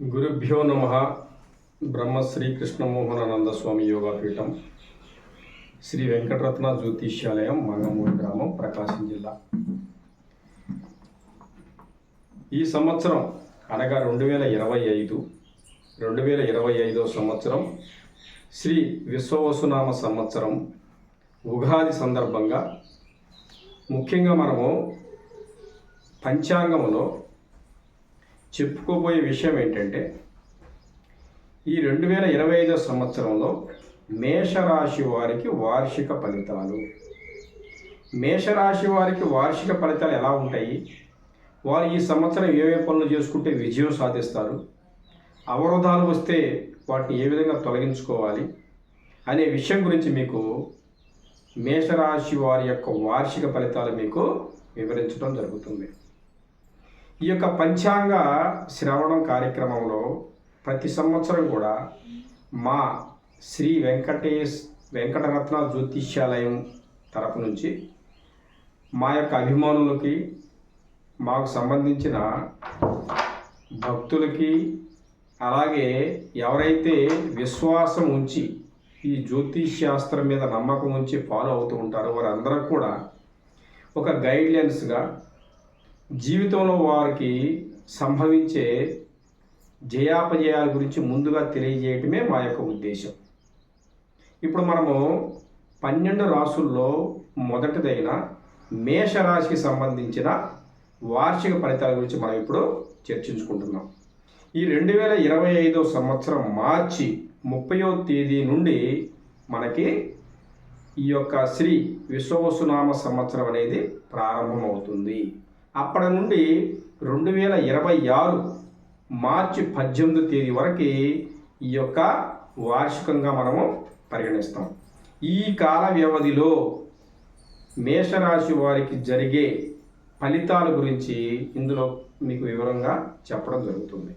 గురుభ్యో నమ. బ్రహ్మశ్రీ కృష్ణమోహనానంద స్వామి యోగాపీఠం. శ్రీ వెంకటరత్న జ్యోతిష్యాలయం మంగమూడి గ్రామం ప్రకాశం జిల్లా. ఈ సంవత్సరం అనగా రెండు వేల ఇరవై ఐదు రెండు వేల ఇరవై ఐదో సంవత్సరం శ్రీ విశ్వవసునామ సంవత్సరం ఉగాది సందర్భంగా ముఖ్యంగా మనము పంచాంగంలో చెప్పుకోబోయే విషయం ఏంటంటే ఈ రెండు వేల ఇరవై ఐదో సంవత్సరంలో మేషరాశి వారికి వార్షిక ఫలితాలు. మేషరాశి వారికి వార్షిక ఫలితాలు ఎలా ఉంటాయి? వారు ఈ సంవత్సరం ఏవే పనులు చేసుకుంటే విజయం సాధిస్తారు? అవరోధాలు వస్తే వాటిని ఏ విధంగా తొలగించుకోవాలి? అనే విషయం గురించి మీకు మేషరాశి వారి యొక్క వార్షిక ఫలితాలు మీకు వివరించడం జరుగుతుంది. ఈ యొక్క పంచాంగ శ్రవణం కార్యక్రమంలో ప్రతి సంవత్సరం కూడా మా శ్రీ వెంకటేష్ వెంకటరత్న జ్యోతిష్యాలయం తరపు నుంచి మా యొక్క అభిమానులకి మాకు సంబంధించిన భక్తులకి అలాగే ఎవరైతే విశ్వాసం ఉంచి ఈ జ్యోతిష్ శాస్త్రం మీద నమ్మకం ఉంచి ఫాలో అవుతూ ఉంటారో వారందరూ కూడా ఒక గైడ్లైన్స్గా జీవితంలో వారికి సంభవించే జయాపజయాల గురించి ముందుగా తెలియజేయటమే మా యొక్క ఉద్దేశం. ఇప్పుడు మనము పన్నెండు రాసుల్లో మొదటిదైన మేషరాశికి సంబంధించిన వార్షిక ఫలితాల గురించి మనం ఇప్పుడు చర్చించుకుంటున్నాం. ఈ రెండు వేల ఇరవై ఐదో సంవత్సరం మార్చి ముప్పయో తేదీ నుండి మనకి ఈ యొక్క శ్రీ విశ్వవసునామ సంవత్సరం అనేది ప్రారంభమవుతుంది. అప్పటి నుండి రెండు వేల ఇరవై ఆరు మార్చి పద్దెనిమిదో తేదీ వరకు ఈ యొక్క వార్షికంగా మనము పరిగణిస్తాం. ఈ కాల వ్యవధిలో మేషరాశి వారికి జరిగే ఫలితాల గురించి ఇందులో మీకు వివరంగా చెప్పడం జరుగుతుంది.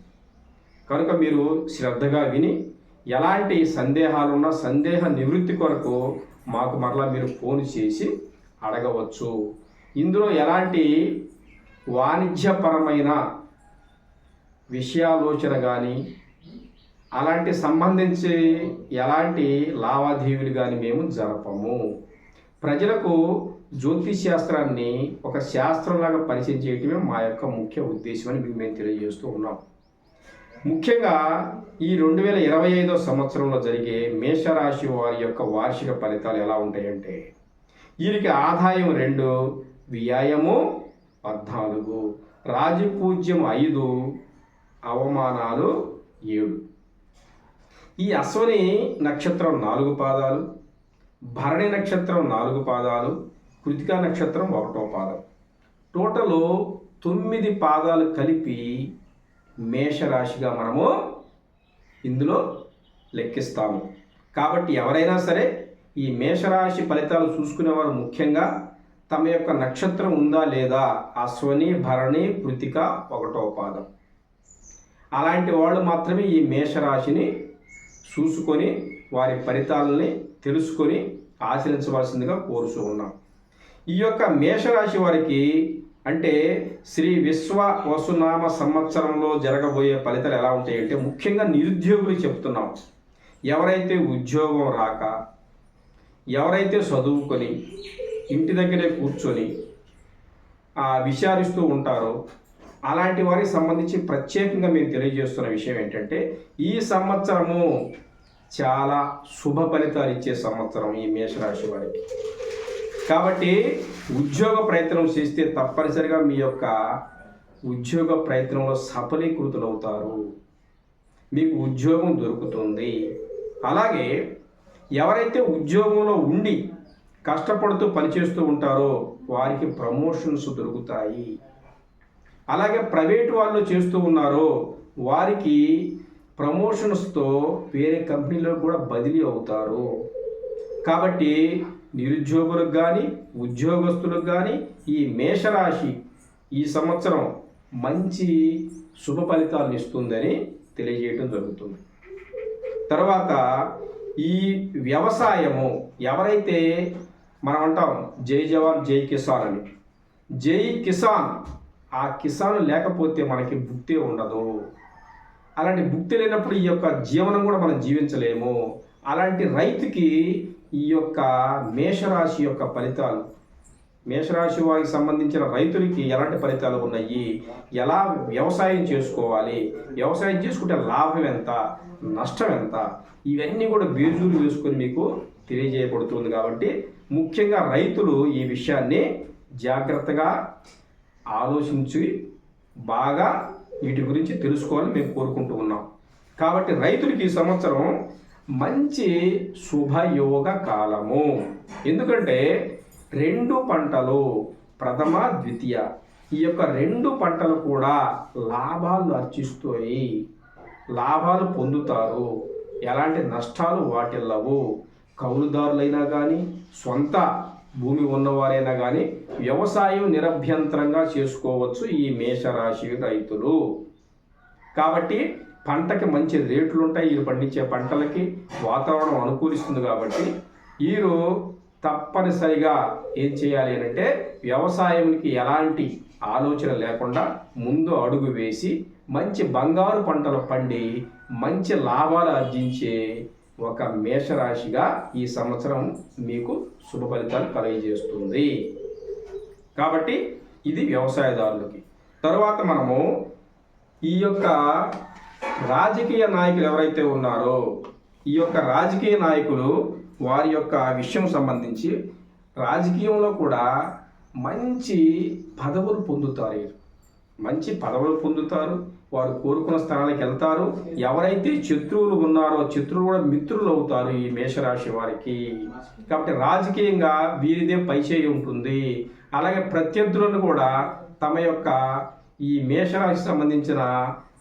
కనుక మీరు శ్రద్ధగా విని ఎలాంటి సందేహాలు ఉన్న సందేహ నివృత్తి కొరకు మాకు మరలా మీరు ఫోన్ చేసి అడగవచ్చు. ఇందులో ఎలాంటి వాణిజ్యపరమైన విషయాలోచన కానీ అలాంటి సంబంధించి ఎలాంటి లావాదేవీలు కానీ మేము జరపము. ప్రజలకు జ్యోతిష్ శాస్త్రాన్ని ఒక శాస్త్రంలాగా పరిచయం చేయటమే మా యొక్క ముఖ్య ఉద్దేశం అని మీకు మేము తెలియజేస్తూ ఉన్నాం. ముఖ్యంగా ఈ రెండు వేల ఇరవై ఐదో సంవత్సరంలో జరిగే మేషరాశి వారి యొక్క వార్షిక ఫలితాలు ఎలా ఉంటాయంటే వీరికి ఆదాయం రెండు వ్యాయము పద్నాలుగు. రాజపూజ్యం ఐదు అవమానాలు ఏడు. ఈ అశ్వని నక్షత్రం నాలుగు పాదాలు భరణి నక్షత్రం నాలుగు పాదాలు కృతికా నక్షత్రం ఒకటో పాదం. టోటల్ తొమ్మిది పాదాలు కలిపి మేషరాశిగా మనము ఇందులో లెక్కిస్తాము. కాబట్టి ఎవరైనా సరే ఈ మేషరాశి ఫలితాలు చూసుకునేవారు ముఖ్యంగా తమ యొక్క నక్షత్రం ఉందా లేదా? అశ్వని భరణి కృతిక ఒకటో పాదం. అలాంటి వాళ్ళు మాత్రమే ఈ మేషరాశిని చూసుకొని వారి ఫలితాలని తెలుసుకొని ఆచరించవలసిందిగా కోరుతూ ఉన్నాం. ఈ యొక్క మేషరాశి వారికి అంటే శ్రీ విశ్వ వసునామ సంవత్సరంలో జరగబోయే ఫలితాలు ఎలా ఉంటాయంటే ముఖ్యంగా నిరుద్యోగులు చెప్తున్నాం. ఎవరైతే ఉద్యోగం రాక ఎవరైతే చదువుకొని ఇంటి దగ్గరే కూర్చొని విచారిస్తూ ఉంటారో అలాంటి వారికి సంబంధించి ప్రత్యేకంగా మేము తెలియజేస్తున్న విషయం ఏంటంటే ఈ సంవత్సరము చాలా శుభ ఫలితాలు ఇచ్చే సంవత్సరం ఈ మేషరాశి వారికి. కాబట్టి ఉద్యోగ ప్రయత్నం చేస్తే తప్పనిసరిగా మీ యొక్క ఉద్యోగ ప్రయత్నంలో సఫలీకృతులు అవుతారు మీకు ఉద్యోగం దొరుకుతుంది. అలాగే ఎవరైతే ఉద్యోగంలో ఉండి కష్టపడుతూ పనిచేస్తూ ఉంటారో వారికి ప్రమోషన్స్ దొరుకుతాయి. అలాగే ప్రైవేట్ వాళ్ళు చేస్తూ ఉన్నారో వారికి ప్రమోషన్స్తో వేరే కంపెనీలో కూడా బదిలీ అవుతారు. కాబట్టి నిరుద్యోగులకు కానీ ఉద్యోగస్తులకు కానీ ఈ మేషరాశి ఈ సంవత్సరం మంచి శుభ ఫలితాలను ఇస్తుందని తెలియజేయడం జరుగుతుంది. తర్వాత ఈ వ్యవసాయము ఎవరైతే మనం అంటాం జై జవాన్ జై కిసాన్ అని. జై కిసాన్ ఆ కిసాన్ లేకపోతే మనకి భుక్తే ఉండదు. అలాంటి భుక్తి లేనప్పుడు ఈ యొక్క జీవనం కూడా మనం జీవించలేము. అలాంటి రైతుకి ఈ యొక్క మేషరాశి యొక్క ఫలితాలు మేషరాశి వారికి సంబంధించిన రైతులకి ఎలాంటి ఫలితాలు ఉన్నాయి? ఎలా వ్యవసాయం చేసుకోవాలి? వ్యవసాయం చేసుకుంటే లాభం ఎంత? నష్టం ఎంత? ఇవన్నీ కూడా బీజులు వేసుకొని మీకు తెలియజేయబడుతుంది కాబట్టి ముఖ్యంగా రైతులు ఈ విషయాన్ని జాగ్రత్తగా ఆలోచించి బాగా వీటి గురించి తెలుసుకోవాలని మేము కోరుకుంటూ ఉన్నాం. కాబట్టి రైతులకి ఈ సంవత్సరం మంచి శుభయోగ కాలము. ఎందుకంటే రెండు పంటలు ప్రథమ ద్వితీయ. ఈ యొక్క రెండు పంటలు కూడా లాభాలు అర్చిస్తాయి. లాభాలు పొందుతారు. ఎలాంటి నష్టాలు వాటిల్లవు. కౌలుదారులైనా కానీ సొంత భూమి ఉన్నవారైనా కానీ వ్యవసాయం నిరభ్యంతరంగా చేసుకోవచ్చు ఈ మేషరాశి రైతులు. కాబట్టి పంటకి మంచి రేట్లు ఉంటాయి వీరు పండించే పంటలకి వాతావరణం అనుకూలిస్తుంది కాబట్టి వీరు తప్పనిసరిగా ఏం చేయాలి అని అంటే వ్యవసాయానికి ఎలాంటి ఆలోచన లేకుండా ముందు అడుగు వేసి మంచి బంగారు పంటలు పండి మంచి లాభాలు ఆర్జించే ఒక మేషరాశిగా ఈ సంవత్సరం మీకు శుభ ఫలితాలు కలుగజేస్తుంది. కాబట్టి ఇది వ్యవసాయదారులకి. తరువాత మనము ఈ యొక్క రాజకీయ నాయకులు ఎవరైతే ఉన్నారో ఈ యొక్క రాజకీయ నాయకులు వారి యొక్క విషయం సంబంధించి రాజకీయంలో కూడా మంచి పదవులు పొందుతారు మంచి పదవులు పొందుతారు. వారు కోరుకున్న స్థానానికి వెళ్తారు. ఎవరైతే శత్రువులు ఉన్నారో శత్రువులు కూడా మిత్రులు అవుతారు ఈ మేషరాశి వారికి. కాబట్టి రాజకీయంగా వీరిదే పైచేయి ఉంటుంది. అలాగే ప్రత్యర్థులను కూడా తమ యొక్క ఈ మేషరాశికి సంబంధించిన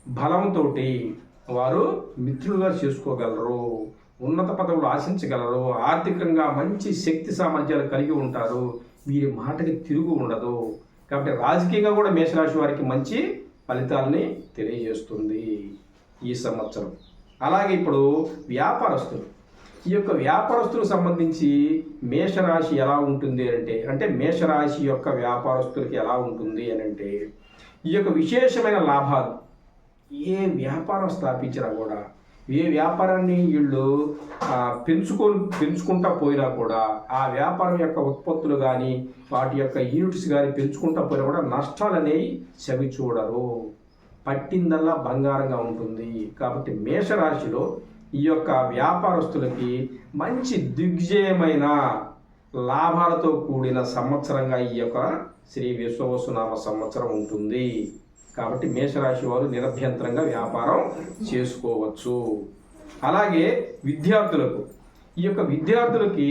బలంతో వారు మిత్రులుగా చేసుకోగలరు. ఉన్నత పదవులు ఆశించగలరు. ఆర్థికంగా మంచి శక్తి సామర్థ్యాలు కలిగి ఉంటారు. వీరి మాటకి తిరుగు ఉండదు. కాబట్టి రాజకీయంగా కూడా మేషరాశి వారికి మంచి ఫలితాలని తెలియజేస్తుంది ఈ సంవత్సరం. అలాగే ఇప్పుడు వ్యాపారస్తులు. ఈ యొక్క వ్యాపారస్తులకు సంబంధించి మేషరాశి ఎలా ఉంటుంది అంటే అంటే మేషరాశి యొక్క వ్యాపారస్తులకి ఎలా ఉంటుంది అని అంటే ఈ యొక్క విశేషమైన లాభాలు ఏ వ్యాపారం స్థాపించినా కూడా ఏ వ్యాపారాన్ని వీళ్ళు పెంచుకొని పెంచుకో పెంచుకుంటా పోయినా కూడా ఆ వ్యాపారం యొక్క ఉత్పత్తులు కానీ వాటి యొక్క యూనిట్స్ కానీ పెంచుకుంటా పోయినా కూడా నష్టాలు అనేవి చవి చూడరు. పట్టిందల్లా బంగారంగా ఉంటుంది. కాబట్టి మేషరాశిలో ఈ యొక్క వ్యాపారస్తులకి మంచి దిగ్జయమైన లాభాలతో కూడిన సంవత్సరంగా ఈ యొక్క శ్రీ విశ్వవసునామ సంవత్సరం ఉంటుంది. కాబట్టి మేషరాశి వారు నిరభ్యంతరంగా వ్యాపారం చేసుకోవచ్చు. అలాగే విద్యార్థులకు ఈ యొక్క విద్యార్థులకి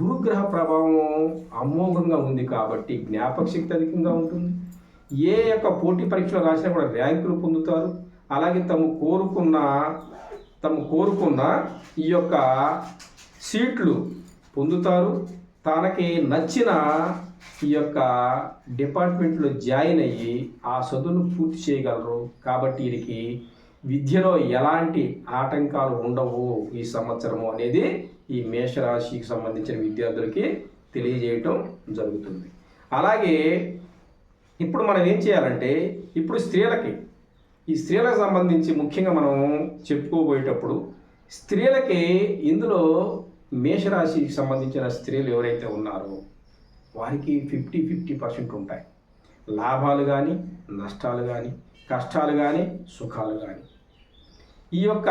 గురుగ్రహ ప్రభావం అమోఘంగా ఉంది కాబట్టి జ్ఞాపక శక్తి అధికంగా ఉంటుంది. ఏ యొక్క పోటీ పరీక్షలు రాసినా కూడా ర్యాంకులు పొందుతారు. అలాగే తమ కోరుకున్న తము కోరుకున్న ఈ యొక్క సీట్లు పొందుతారు. తనకి నచ్చిన ఈ యొక్క డిపార్ట్మెంట్లో జాయిన్ అయ్యి ఆ చదువును పూర్తి చేయగలరు. కాబట్టి వీరికి విద్యలో ఎలాంటి ఆటంకాలు ఉండవు ఈ సంవత్సరము అనేది ఈ మేషరాశికి సంబంధించిన విద్యార్థులకి తెలియజేయటం జరుగుతుంది. అలాగే ఇప్పుడు మనం ఏం చేయాలంటే ఇప్పుడు స్త్రీలకి ఈ స్త్రీలకు సంబంధించి ముఖ్యంగా మనం చెప్పుకోబోయేటప్పుడు స్త్రీలకి ఇందులో మేషరాశికి సంబంధించిన స్త్రీలు ఎవరైతే ఉన్నారో వారికి ఫిఫ్టీ ఫిఫ్టీ పర్సెంట్ ఉంటాయి. లాభాలు కానీ నష్టాలు కానీ కష్టాలు కానీ సుఖాలు కానీ ఈ యొక్క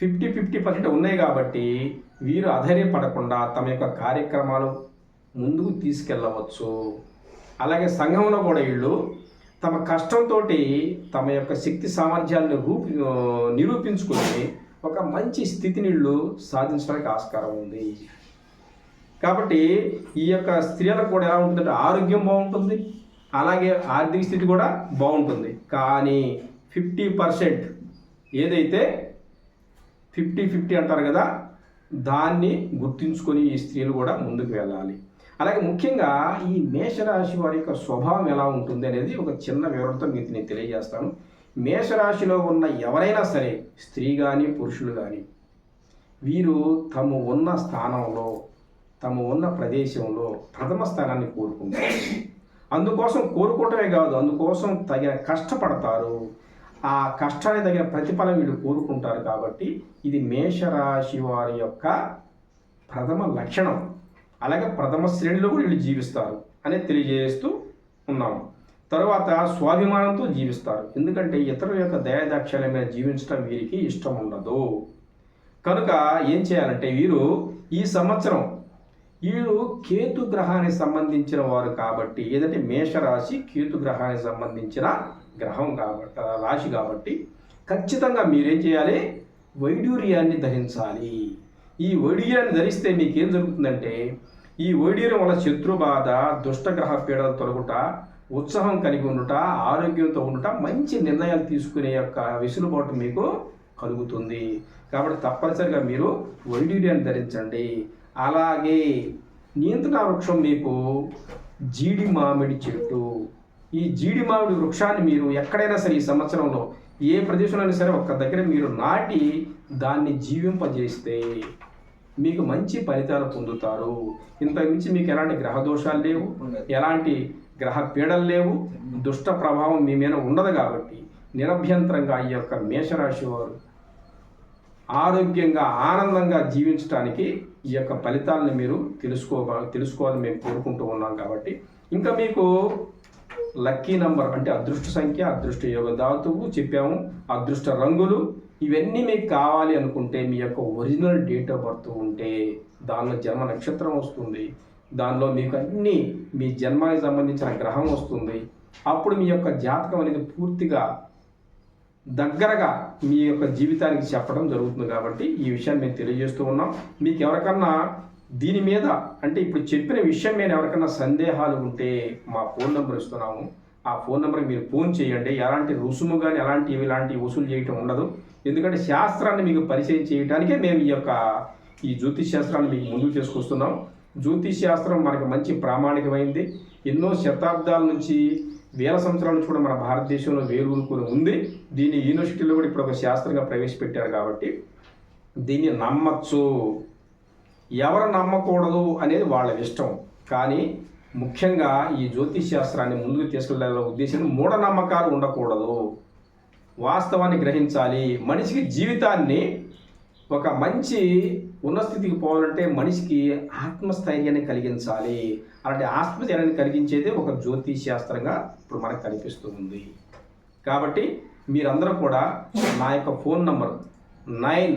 ఫిఫ్టీ ఫిఫ్టీ పర్సెంట్ ఉన్నాయి కాబట్టి వీరు అధైర్యపడకుండా తమ యొక్క కార్యక్రమాలు ముందుకు తీసుకెళ్ళవచ్చు. అలాగే సంఘంలో కూడా వీళ్ళు తమ కష్టంతో తమ యొక్క శక్తి సామర్థ్యాలను రూపి నిరూపించుకొని ఒక మంచి స్థితిని వీళ్ళు సాధించడానికి ఆస్కారం ఉంది. కాబట్టి ఈ యొక్క స్త్రీలకు కూడా ఎలా ఉంటుందంటే ఆరోగ్యం బాగుంటుంది. అలాగే ఆర్థిక స్థితి కూడా బాగుంటుంది. కానీ ఫిఫ్టీ పర్సెంట్ ఏదైతే ఫిఫ్టీ ఫిఫ్టీ అంటారు కదా దాన్ని గుర్తుంచుకొని ఈ స్త్రీలు కూడా ముందుకు వెళ్ళాలి. అలాగే ముఖ్యంగా ఈ మేషరాశి వారి యొక్క స్వభావం ఎలా ఉంటుంది అనేది ఒక చిన్న వివరంతో మీకు నేను తెలియజేస్తాను. మేషరాశిలో ఉన్న ఎవరైనా సరే స్త్రీ కానీ పురుషులు కానీ వీరు తమ ఉన్న స్థానంలో తమ ఉన్న ప్రదేశంలో ప్రథమ స్థానాన్ని కోరుకుంటారు. అందుకోసం కోరుకోవటమే కాదు అందుకోసం తగిన కష్టపడతారు. ఆ కష్టానికి తగిన ప్రతిఫలం వీళ్ళు కోరుకుంటారు కాబట్టి ఇది మేషరాశి వారి యొక్క ప్రథమ లక్షణం. అలాగే ప్రథమ శ్రేణిలో కూడా వీళ్ళు జీవిస్తారు అనేది తెలియజేస్తూ ఉన్నాము తర్వాత స్వాభిమానంతో జీవిస్తారు. ఎందుకంటే ఇతరుల యొక్క దయాదాక్ష్యాల మీద జీవించడం వీరికి ఇష్టం ఉండదు. కనుక ఏం చేయాలంటే వీరు ఈ సంవత్సరం వీళ్ళు కేతు గ్రహానికి సంబంధించిన వారు కాబట్టి ఏదంటే మేషరాశి కేతు గ్రహానికి సంబంధించిన గ్రహం కాబట్టి రాశి కాబట్టి ఖచ్చితంగా మీరేం చేయాలి? వైడూర్యాన్ని ధరించాలి ఈ వైడ్యూర్యాన్ని ధరిస్తే మీకేం జరుగుతుందంటే ఈ వైడ్యూర్యం వల్ల శత్రు బాధ దుష్టగ్రహ పీడలు తొలగుట ఉత్సాహం కలిగి ఉండుట ఆరోగ్యంతో ఉండుట మంచి నిర్ణయాలు తీసుకునే యొక్క వెసులుబాటు మీకు కలుగుతుంది. కాబట్టి తప్పనిసరిగా మీరు వైడ్యూర్యాన్ని ధరించండి. అలాగే నియంత్రణ వృక్షం మీకు జీడి మామిడి చెట్టు. ఈ జీడి మామిడి వృక్షాన్ని మీరు ఎక్కడైనా సరే ఈ సంవత్సరంలో ఏ ప్రదేశంలో అయినా సరే ఒక్క దగ్గర మీరు నాటి దాన్ని జీవింపజేస్తే మీకు మంచి ఫలితాలు పొందుతారు. ఇంతకు మించి మీకు ఎలాంటి గ్రహ దోషాలు లేవు ఎలాంటి గ్రహ పీడలు లేవు దుష్ట ప్రభావం మీ మీద ఉండదు కాబట్టి నిరభ్యంతరంగా ఈ యొక్క మేషరాశి వారు ఆరోగ్యంగా ఆనందంగా జీవించడానికి ఈ యొక్క ఫలితాలను మీరు తెలుసుకో తెలుసుకోవాలని మేము కోరుకుంటూ ఉన్నాం కాబట్టి. ఇంకా మీకు లక్కీ నంబర్ అంటే అదృష్ట సంఖ్య అదృష్ట యోగ ధాతువు చెప్పాము. అదృష్ట రంగులు ఇవన్నీ మీకు కావాలి అనుకుంటే మీ యొక్క ఒరిజినల్ డేట్ ఆఫ్ బర్త్ ఉంటే దానిలో జన్మ నక్షత్రం వస్తుంది. దానిలో మీకు అన్ని మీ జన్మానికి సంబంధించిన గ్రహం వస్తుంది. అప్పుడు మీ యొక్క జాతకం అనేది పూర్తిగా దగ్గరగా మీ యొక్క జీవితానికి చెప్పడం జరుగుతుంది కాబట్టి ఈ విషయాన్ని మేము తెలియజేస్తూ ఉన్నాం. మీకు ఎవరికన్నా దీని మీద అంటే ఇప్పుడు చెప్పిన విషయం మీద ఎవరికన్నా సందేహాలు ఉంటే మా ఫోన్ నెంబర్ ఇస్తున్నాము. ఆ ఫోన్ నెంబర్కి మీరు ఫోన్ చేయండి. ఎలాంటి రుసుము కానీ ఎలాంటి ఇలాంటి వసూలు చేయటం ఉండదు. ఎందుకంటే శాస్త్రాన్ని మీకు పరిచయం చేయడానికే మేము ఈ యొక్క ఈ జ్యోతిష్ శాస్త్రాన్ని మీకు ముందుకు తీసుకొస్తున్నాం. జ్యోతిష్ శాస్త్రం మనకు మంచి ప్రామాణికమైంది. ఎన్నో శతాబ్దాల నుంచి వేల సంవత్సరాల నుంచి కూడా మన భారతదేశంలో వేరూరుకుని ఉంది. దీన్ని యూనివర్సిటీలో కూడా ఇప్పుడు ఒక శాస్త్రంగా ప్రవేశపెట్టారు కాబట్టి దీన్ని నమ్మచ్చు. ఎవరు నమ్మకూడదు అనేది వాళ్ళ ఇష్టం. కానీ ముఖ్యంగా ఈ జ్యోతిష్ శాస్త్రాన్ని ముందుకు తీసుకెళ్ళే ఉద్దేశం మూఢనమ్మకాలు ఉండకూడదు. వాస్తవాన్ని గ్రహించాలి. మనిషికి జీవితాన్ని ఒక మంచి ఉన్నస్థితికి పోవాలంటే మనిషికి ఆత్మస్థైర్యాన్ని కలిగించాలి. అలాంటి ఆత్మస్థైర్యాన్ని కలిగించేదే ఒక జ్యోతిష్ శాస్త్రంగా ఇప్పుడు మనకు కనిపిస్తూ ఉంది కాబట్టి మీరందరూ కూడా నా యొక్క phone number nine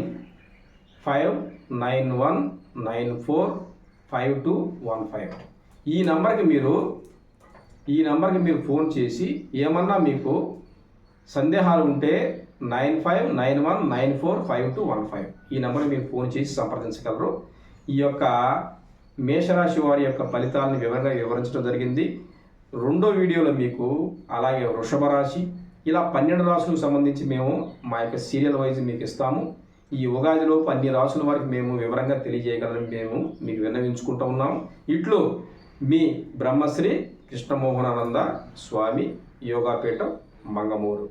five nine one nine four five two one five. ఈ నంబర్కి మీరు ఈ నంబర్కి మీరు ఫోన్ చేసి ఏమన్నా మీకు సందేహాలు ఉంటే nine five nine one nine four five two one five. ఈ నెంబర్ని మీరు ఫోన్ చేసి సంప్రదించగలరు. ఈ యొక్క మేషరాశి వారి యొక్క ఫలితాలను వివరంగా వివరించడం జరిగింది. రెండో వీడియోలో మీకు అలాగే వృషభ రాశి ఇలా పన్నెండు రాసులకు సంబంధించి మేము మా యొక్క సీరియల్ వైజ్ మీకు ఇస్తాము. ఈ ఉగాదిలోపు అన్ని రాసుల వారికి మేము వివరంగా తెలియజేయగలని మేము మీకు విన్నవించుకుంటూ ఉన్నాము ఇట్లు మీ బ్రహ్మశ్రీ కృష్ణమోహనానంద స్వామి యోగాపీఠం మంగమూరు.